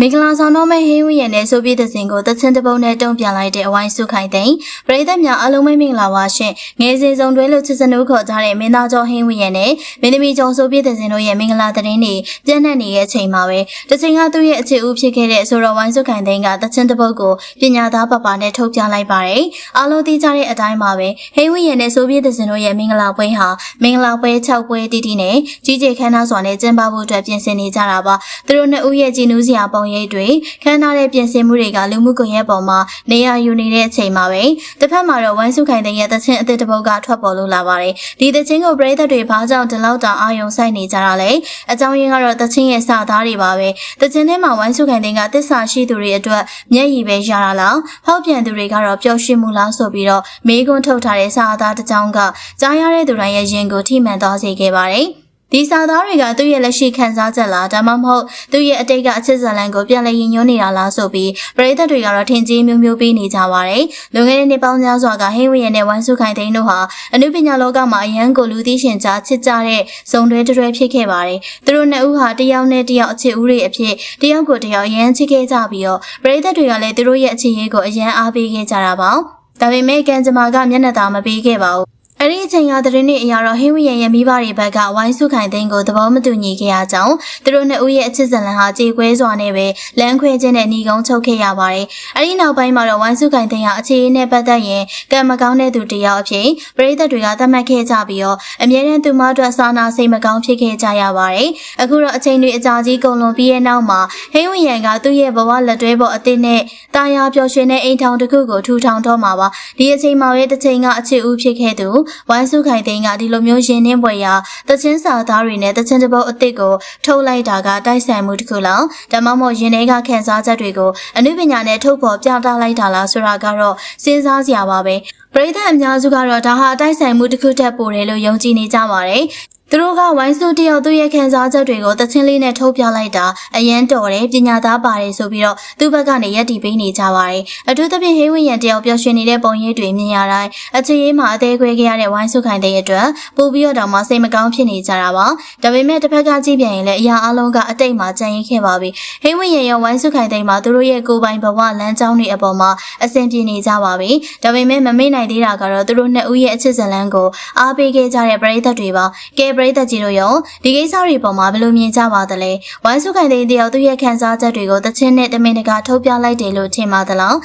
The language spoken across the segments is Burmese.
မင်္ဂလာဆောင်တော်မဲ့ဟင်းဝရဲ့နဲ့ဆိုပြတဲ့စင်ကိုတချင်းတပုံနဲ့တုံ့ပြန်လိုက်တဲ့အဝိုင်းစုခိုင်သိန်းပရိသတ်များအားလုံးပဲမင်္ဂလာပါရှင်ငယ်စဉ်ဆုံးတွဲလို့ချစ်စနုခေါ်ကြတဲ့မင်းသားကျော်ဟင်းဝရဲ့နဲ့မင်းသမီးကျော်ဆိုပြတဲ့စင်တို့ရဲ့မင်္ဂလာသတင်းတွေပြန့်နှံ့နေတဲ့အချိန်မှာပဲတချင်းကသူ့ရဲ့အခြေဦးဖြစ်ခဲ့တဲ့ဆိုတော်ဝိုင်းစုခိုင်သိန်းကတချင်းတပုတ်ကိုပညာသားပပနဲ့ထုတ်ပြလိုက်ပါတယ်အားလုံးသိကြတဲ့အတိုင်းပါပဲဟင်းဝရဲ့နဲ့ဆိုပြတဲ့စင်တို့ရဲ့မင်္ဂလာပွဲဟာမင်္ဂလာပွဲ6ပွဲတီတီနဲ့ကြီးကျယ်ခမ်းနားစွာနဲ့ကျင်းပဖို့အတွက်ပြင်ဆင်နေကြတာပါသူတို့နှစ်ဦးရဲ့ကြည်နူးစရာပုံရိပ်တွေခန်းထားတဲ့ပြင်ဆင်မှုတွေကလူမှုကွန်ရက်ပေါ်မှာနေရာယူနေတဲ့အချိန်မှာပဲတစ်ဖက်မှာတော့ဝိုင်းစုခိုင်တဲ့ရဲ့သချင်းအသစ်တစ်ပုဒ်ကထွက်ပေါ်လို့လာပါတယ်ဒီသချင်းကိုပရိသတ်တွေဘာကြောင့်ဒီလောက်တောင်အာရုံစိုက်နေကြတာလဲအကြောင်းရင်းကတော့သချင်းရဲ့စာသားတွေပါပဲသချင်းထဲမှာဝိုင်းစုခိုင်တဲ့ကသစ္စာရှိသူတွေအတွက်မျက်ရည်ပဲရတာလားဟောက်ပြန်သူတွေကတော့ပျော်ရွှင်မှုလားဆိုပြီးတော့မေးခွန်းထုတ်ထားတဲ့စာသားတစ်ကြောင်းကကြားရတဲ့သူတိုင်းရဲ့ရင်ကိုထိမှန်သွားစေခဲ့ပါတယ် ဒီစာသားတွေကသူ့ရဲ့လက်ရှိခံစားချက်လားဒါမှမဟုတ်သူ့ရဲ့အတိတ်ကအချစ်ဇာလန်ကိုပြန်လည်ရင်ညွှန်းနေတာလားဆိုပြီးပရိသတ်တွေကတော့ထင်ကြီးမျိုးမျိုးပေးနေကြပါတယ်။လွန်ခဲ့တဲ့နှစ်ပေါင်းများစွာကဟင်းဝရနဲ့ဝိုင်းစုခိုင်သိန်းတို့ဟာအနုပညာလောကမှာအရန်ကိုလူသိရှင်ကြားချစ်ကြတဲ့ဇုံတွဲတွဲဖြစ်ခဲ့ပါတယ်။သူတို့နှစ်ဦးဟာတယောက်နဲ့တယောက်အချစ်ဦးတွေအဖြစ်တယောက်ကိုတယောက်အရန်ချစ်ခဲ့ကြပြီးတော့ပရိသတ်တွေကလည်းသူတို့ရဲ့အချစ်ရေးကိုအရန်အားပေးခဲ့ကြတာပါ။ဒါပေမဲ့ကန်ဂျမာကမျက်နှာသာမပေးခဲ့ပါဘူး။ အဲ့ဒီအချိန်ကသတင်းတွေအရတော့ဟင်းဝရရဲ့မိဘတွေဘက်ကဝိုင်းစုခိုင်သိန်းကိုသဘောမတူညီခဲ့ရကြောင်းသူတို့နှစ်ဦးရဲ့အချစ်ဇလန်ဟာကြေကွဲစွာနဲ့ပဲလမ်းခွဲခြင်းနဲ့ညီကုန်းချုပ်ခဲ့ရပါတယ်။အဲ့ဒီနောက်ပိုင်းမှာတော့ဝိုင်းစုခိုင်သိန်းဟာအခြေအနေနဲ့ပတ်သက်ရင်ကံမကောင်းတဲ့သူတစ်ယောက်အဖြစ်ပရိသတ်တွေကသတ်မှတ်ခဲ့ကြပြီးတော့အမြဲတမ်းသူမအတွက်စာနာစိတ်မကောင်းဖြစ်ခဲ့ကြရပါတယ်။အခုတော့အချိန်တွေအကြာကြီးကုန်လွန်ပြီးရဲ့နောက်မှာဟင်းဝရကသူ့ရဲ့ဘဝလက်တွဲပေါ်အသစ်နဲ့တာယာပျော်ရွှင်တဲ့အိမ်ထောင်တစ်ခုကိုထူထောင်တော့မှာပါ။ဒီအချိန်မှာပဲတစ်ချိန်ကအချစ်ဦးဖြစ်ခဲ့သူဝိုင်းစုခိုင်သိန်းကဒီလိုမျိုးရင်နှင်းပွဲရာတချင်းစာသားတွေနဲ့တချင်းတပုတ်အစ်စ်ကိုထုတ်လိုက်တာကတိုက်ဆိုင်မှုတစ်ခုလောက်ဒါမှမဟုတ်ရင်ထဲကခန်းစားချက်တွေကိုအနုပညာနဲ့ထုတ်ဖော်ပြသလိုက်တာလားဆိုတာကတော့စဉ်းစားစရာပါပဲပရိသတ်အများစုကတော့ဒါဟာတိုက်ဆိုင်မှုတစ်ခုထက်ပိုတယ်လို့ယုံကြည်နေကြပါတယ်သူတို့ကဝိုင်းစုတယောက်သူ့ရဲ့ခံစားချက်တွေကိုတချင်းလေးနဲ့ထုတ်ပြလိုက်တာအရန်တော်တယ်ပညာသားပါတယ်ဆိုပြီးတော့သူ့ဘက်ကနေရက်တီပေးနေကြပါတယ်အထူးသဖြင့်ဟေးဝင်းရန်တယောက်ပျော်ရွှင်နေတဲ့ပုံရိပ်တွေမြင်ရတိုင်းအချစ်ရေးမှာအသေးခွဲခဲ့ရတဲ့ဝိုင်းစုခိုင်တဲ့အတွက်ပို့ပြီးတော့တောင်မှစိတ်မကောင်းဖြစ်နေကြတာပါဒါပေမဲ့တစ်ဖက်ကကြည့်ပြန်ရင်လည်းအရာအလုံးကအတိတ်မှာကြံရင်ခဲ့ပါပြီဟေးဝင်းရန်ရောဝိုင်းစုခိုင်တဲ့မှာသူတို့ရဲ့ကိုယ်ပိုင်ဘဝလမ်းကြောင်းတွေအပေါ်မှာအဆင်ပြေနေကြပါပြီဒါပေမဲ့မမေ့နိုင်သေးတာကတော့သူတို့နှစ်ဦးရဲ့အချစ်ဇလန်းကိုအားပေးခဲ့ကြတဲ့ပရိသတ်တွေပါကဲပရိသတ်ကြီးတို့ရောဒီကိစ္စတွေပေါ်မှာဘယ်လိုမြင်ကြပါသလဲဝိုင်းစုခိုင်တဲ့တယောက်သူ့ရဲ့ခံစားချက်တွေကိုတချင်းနဲ့တမင်တကာထုတ်ပြလိုက်တယ်လို့ထင်ပါသလား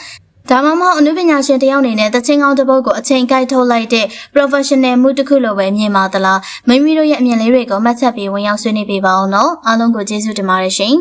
ဒါမှမဟုတ်အနုပညာရှင်တယောက်အနေနဲ့တချင်းကောင်းတစ်ပုဒ်ကိုအချိန်ကိုက်ထုတ်လိုက်တဲ့ professional မှုတစ်ခုလိုပဲမြင်ပါသလားမိမိတို့ရဲ့အမြင်လေးတွေကိုမှတ်ချက်ပြီးဝင်ရောက်ဆွေးနွေးပေးပါအောင်နော်အားလုံးကိုကျေးဇူးတင်ပါတယ်ရှင်